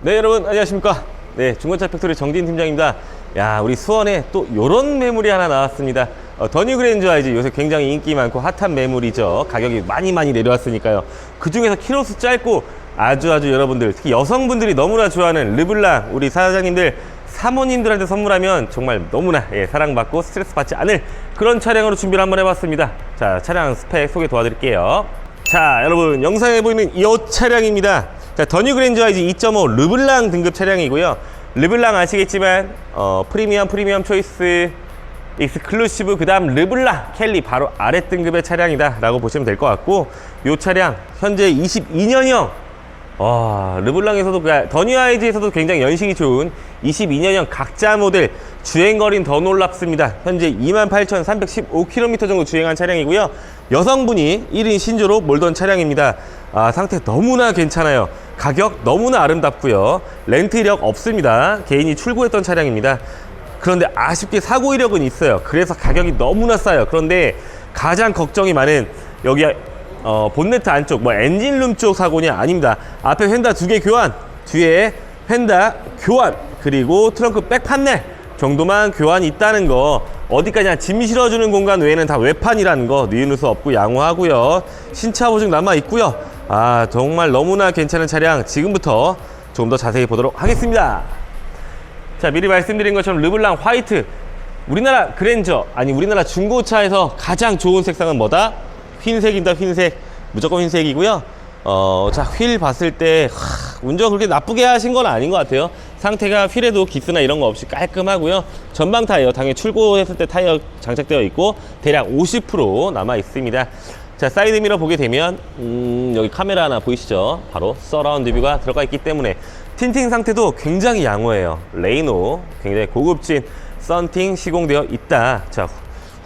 네 여러분 안녕하십니까? 네 중고차 팩토리 정진 팀장입니다. 야 우리 수원에 또 요런 매물이 하나 나왔습니다. 어, 더뉴 그랜저 알지. 요새 굉장히 인기 많고 핫한 매물이죠. 가격이 많이 많이 내려왔으니까요. 그 중에서 키로수 짧고 아주 아주 여러분들 특히 여성분들이 너무나 좋아하는 르블랑 우리 사장님들 사모님들한테 선물하면 정말 너무나 예, 사랑받고 스트레스 받지 않을 그런 차량으로 준비를 한번 해봤습니다. 자 차량 스펙 소개 도와드릴게요. 자 여러분 영상에 보이는 이 차량입니다 자 더뉴 그랜저 아이즈 2.5 르블랑 등급 차량이고요. 르블랑 아시겠지만 어, 프리미엄 프리미엄 초이스 익스클루시브 그 다음 르블랑 켈리 바로 아래 등급의 차량이다 라고 보시면 될 것 같고 이 차량 현재 22년형 와, 르블랑에서도 그 더뉴 아이즈에서도 굉장히 연식이 좋은 22년형 각자 모델 주행거리는 더 놀랍습니다. 현재 28,315km 정도 주행한 차량이고요. 여성분이 1인 신조로 몰던 차량입니다. 아, 상태 너무나 괜찮아요. 가격 너무나 아름답고요. 렌트 이력 없습니다. 개인이 출고했던 차량입니다. 그런데 아쉽게 사고 이력은 있어요. 그래서 가격이 너무나 싸요. 그런데 가장 걱정이 많은 여기 어, 본네트 안쪽 뭐 엔진룸 쪽 사고냐 아닙니다. 앞에 휀다 두 개 교환, 뒤에 휀다 교환, 그리고 트렁크 백 판넬 정도만 교환이 있다는 거 어디까지나 짐 실어주는 공간 외에는 다 외판이라는 거 니은수 없고 양호하고요. 신차 보증 남아 있고요. 아 정말 너무나 괜찮은 차량 지금부터 조금 더 자세히 보도록 하겠습니다. 자 미리 말씀드린 것처럼 르블랑 화이트 우리나라 그랜저 아니 우리나라 중고차에서 가장 좋은 색상은 뭐다? 흰색입니다 흰색. 무조건 흰색이고요. 어 자 휠 봤을 때 하, 운전 그렇게 나쁘게 하신 건 아닌 것 같아요. 상태가 휠에도 기스나 이런 거 없이 깔끔하고요. 전방 타이어 당연히 출고했을 때 타이어 장착되어 있고 대략 50% 남아 있습니다. 자 사이드 미러 보게 되면 음, 여기 카메라 하나 보이시죠? 바로 서라운드 뷰가 들어가 있기 때문에. 틴팅 상태도 굉장히 양호해요. 레이노 굉장히 고급진 썬팅 시공되어 있다. 자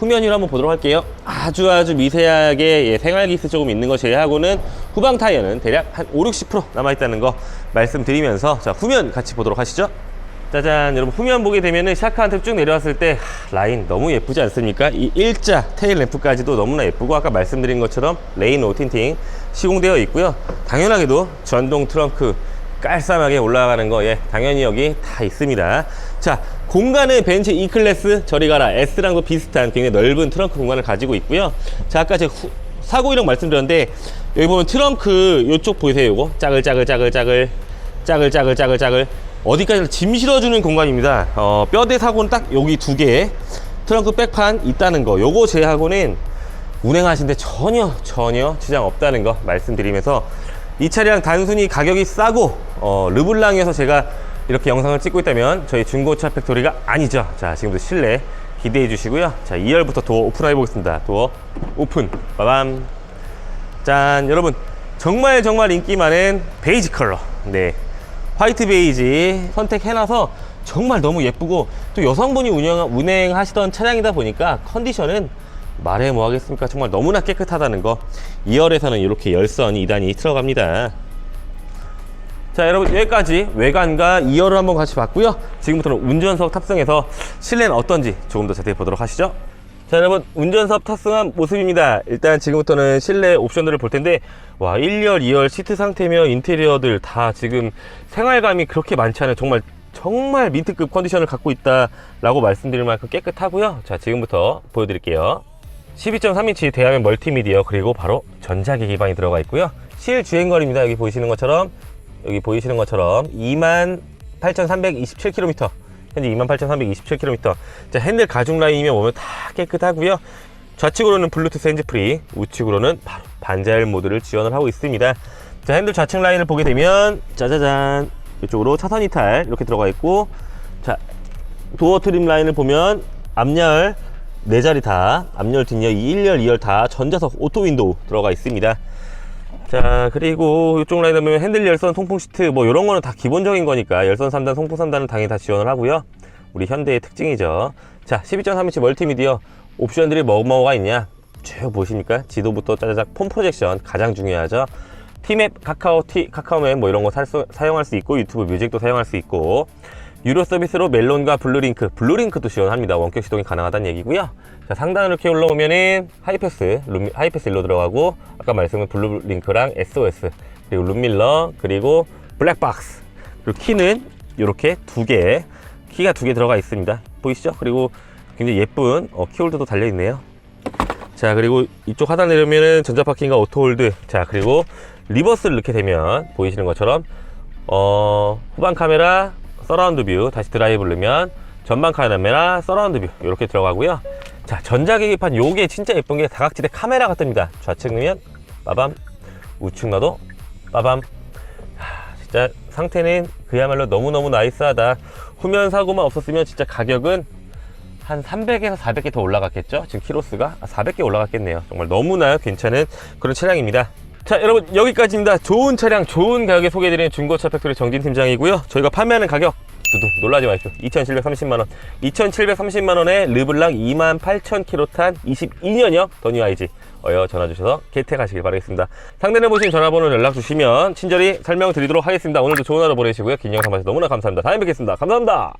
후면을 한번 보도록 할게요. 아주 아주 미세하게 예, 생활기스 조금 있는 거 제외하고는 후방 타이어는 대략 한 5, 60% 남아있다는 거 말씀드리면서 자 후면 같이 보도록 하시죠. 짜잔 여러분. 후면 보게 되면은 샤크한테 쭉 내려왔을 때 하, 라인 너무 예쁘지 않습니까? 이 일자 테일 램프까지도 너무나 예쁘고 아까 말씀드린 것처럼 레이노 틴팅 시공되어 있고요. 당연하게도 전동 트렁크 깔쌈하게 올라가는 거 예, 당연히 여기 다 있습니다. 자 공간은 벤츠 E클래스 저리 가라 S랑도 비슷한 굉장히 넓은 트렁크 공간을 가지고 있고요. 자 아까 제가 후- 사고 이력 말씀드렸는데 여기 보면 트렁크 요쪽 보이세요 요거? 짜글짜글짜글짜글 짜글짜글짜글짜글. 어디까지나 짐 실어주는 공간입니다. 어, 뼈대 사고는 딱 여기 두 개 트렁크 백판 있다는 거. 요거 제하고는 운행하시는데 전혀 전혀 지장 없다는 거 말씀드리면서 이 차량 단순히 가격이 싸고 어, 르블랑에서 제가 이렇게 영상을 찍고 있다면 저희 중고차 팩토리가 아니죠. 자 지금부터 실내 기대해 주시고요. 자 2열부터 도어 오픈해 보겠습니다. 도어 오픈. 빠밤. 짠 여러분. 정말 정말 인기 많은 베이지 컬러. 네. 화이트 베이지 선택해놔서 정말 너무 예쁘고 또 여성분이 운영, 운행하시던 차량이다 보니까 컨디션은 말해 뭐 하겠습니까? 정말 너무나 깨끗하다는 거. 2열에서는 이렇게 열선 2단이 들어갑니다 자 여러분 여기까지 외관과 2열을 한번 같이 봤고요. 지금부터는 운전석 탑승해서 실내는 어떤지 조금 더 자세히 보도록 하시죠. 자 여러분 운전석 탑승한 모습입니다. 일단 지금부터는 실내 옵션들을 볼 텐데 와 1열 2열 시트 상태며 인테리어들 다 지금 생활감이 그렇게 많지 않아요. 정말 정말 민트급 컨디션을 갖고 있다 라고 말씀드릴 만큼 깨끗하고요. 자 지금부터 보여드릴게요. 12.3인치 대화면 멀티미디어 그리고 바로 전자기 기반이 들어가 있고요. 실 주행거리입니다. 여기 보이시는 것처럼 여기 보이시는 것처럼 28,327km 현재 28,327km 자 핸들 가죽 라인이면 보면 다 깨끗하고요. 좌측으로는 블루투스 핸즈프리 우측으로는 바로 반자율 모드를 지원을 하고 있습니다. 자 핸들 좌측 라인을 보게 되면 짜자잔. 이쪽으로 차선 이탈 이렇게 들어가 있고 자 도어 트림 라인을 보면 앞열 네 자리 다 앞열 뒷열 1열 2열 다 전자석 오토 윈도우 들어가 있습니다 자 그리고 이쪽 라인에 보면 핸들 열선 통풍 시트 뭐 이런 거는 다 기본적인 거니까 열선 3단 통풍 3단은 당연히 다 지원을 하고요. 우리 현대의 특징이죠. 자 12.3인치 멀티미디어 옵션들이 뭐뭐가 있냐? 쭉 보십니까 지도부터 짜자작 폰 프로젝션 가장 중요하죠. 티맵 카카오 티 카카오맵 뭐 이런 거 살 수- 사용할 수 있고 유튜브 뮤직도 사용할 수 있고 유료 서비스로 멜론과 블루링크, 블루링크도 지원합니다. 원격 시동이 가능하다는 얘기고요. 자, 상단으로 이렇게 올라오면은 하이패스, 룸, 하이패스 일로 들어가고 아까 말씀한 블루링크랑 SOS 그리고 룸밀러 그리고 블랙박스 그리고 키는 이렇게 두 개, 키가 두 개 들어가 있습니다. 보이시죠? 그리고 굉장히 예쁜 어, 키홀더도 달려 있네요. 자 그리고 이쪽 하단 내려면은 전자 파킹과 오토홀드 자 그리고 리버스를 넣게 되면 보이시는 것처럼 어 후방 카메라 서라운드 뷰 다시 드라이브를 넣으면 전방 카메라 서라운드 뷰 이렇게 들어가고요 자 전자 계기판 요게 진짜 예쁜 게 다각지대 카메라가 뜹니다 좌측 넣으면 빠밤 우측 넣어도 빠밤 하, 진짜 상태는 그야말로 너무너무 나이스하다 후면 사고만 없었으면 진짜 가격은 한 300에서 400개 더 올라갔겠죠? 지금 키로수가 아, 400개 올라갔겠네요. 정말 너무나 괜찮은 그런 차량입니다. 자, 여러분 여기까지입니다. 좋은 차량, 좋은 가격에 소개해드리는 중고차 팩토리 정진 팀장이고요. 저희가 판매하는 가격 두둥 놀라지 마십시오. 2,730만 원. 2,730만 원에 르블랑 28,000km 탄 22년형 더뉴 아이지 어여 전화 주셔서 개택하시길 바라겠습니다. 상단에 보신 전화번호 연락 주시면 친절히 설명드리도록 하겠습니다. 오늘도 좋은 하루 보내시고요. 긴 영상 봐주셔서 너무나 감사합니다. 다음에 뵙겠습니다. 감사합니다.